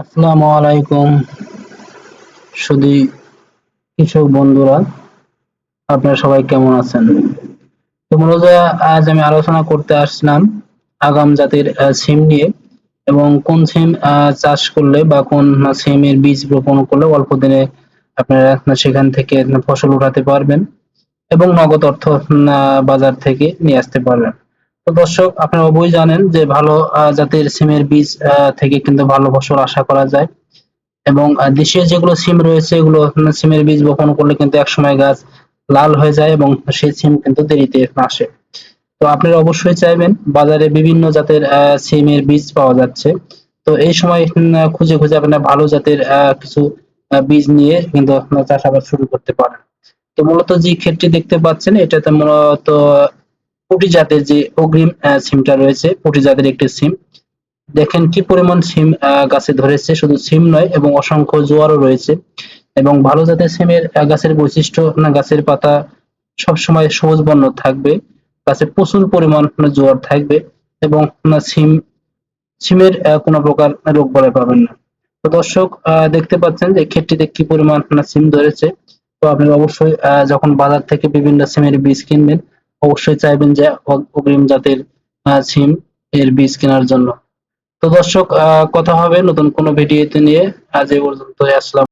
আসসালামু আলাইকুম। শুধু কৃষক বন্ধুরা, আপনারা সবাই কেমন আছেন? তো মূলত আজ আমি আলোচনা করতে আসলাম আগাম জাতের সিম নিয়ে এবং কোন সিম চাষ করলে বা কোন সিমের বীজ রোপণ করলে অল্প দিনে আপনারা সেখান থেকে ফসল উঠাতে পারবেন এবং নগদ অর্থ বাজার থেকে নিয়ে আসতে পারবেন। দর্শক, আপনারা অবশ্যই জানেন যে ভালো জাতের সিমের বীজ থেকে কিন্তু ভালো ফসল আশা করা যায়। এবং দেশীয় যেগুলো সিম রয়েছে, এগুলো সিমের বীজ বপন করলে কিন্তু একসময় গাছ লাল হয়ে যায় এবং সেই সিম কিন্তু দেরিতে আসে। তো আপনারা অবশ্যই চাইবেন, বাজারে বিভিন্ন জাতের সিমের বীজ পাওয়া যাচ্ছে। তো এই সময় খুঁজে খুঁজে আপনারা ভালো জাতের কিছু বীজ নিয়ে কিন্তু চাষাবাদ শুরু করতে পারেন। তো মূলত যে ক্ষেত্রে দেখতে পাচ্ছেন, এটাতে মূলত পুটি জাতের যে অগ্রিম সিমটা রয়েছে পুটি জাতের একটি সিম। দেখেন কি পরিমাণ সিম গাছে ধরেছে। শুধু সিম নয়, এবং অসংখ্য জোয়ারও রয়েছে। এবং ভালো জাতের সিমের গাছের বৈশিষ্ট্য না, গাছের পাতা সবসময় সবুজ বর্ণ থাকবে। গাছে প্রচুর পরিমাণ জোয়ার থাকবে। এবং সিম, সিমের কোনো প্রকার রোগ বলে পাবেন না। তো দর্শক দেখতে পাচ্ছেন যে ক্ষেতটিতে কি পরিমাণ সিম ধরেছে। তো আপনি অবশ্যই যখন বাজার থেকে বিভিন্ন সিমের বীজ কিনবেন অবশ্যই চাইবেন যে অগ্রিম জাতের সিম এর বীজ কেনার জন্য। তো দর্শক কথা হবে নতুন কোনো ভিডিওতে নিয়ে। আজ এই পর্যন্ত আসলাম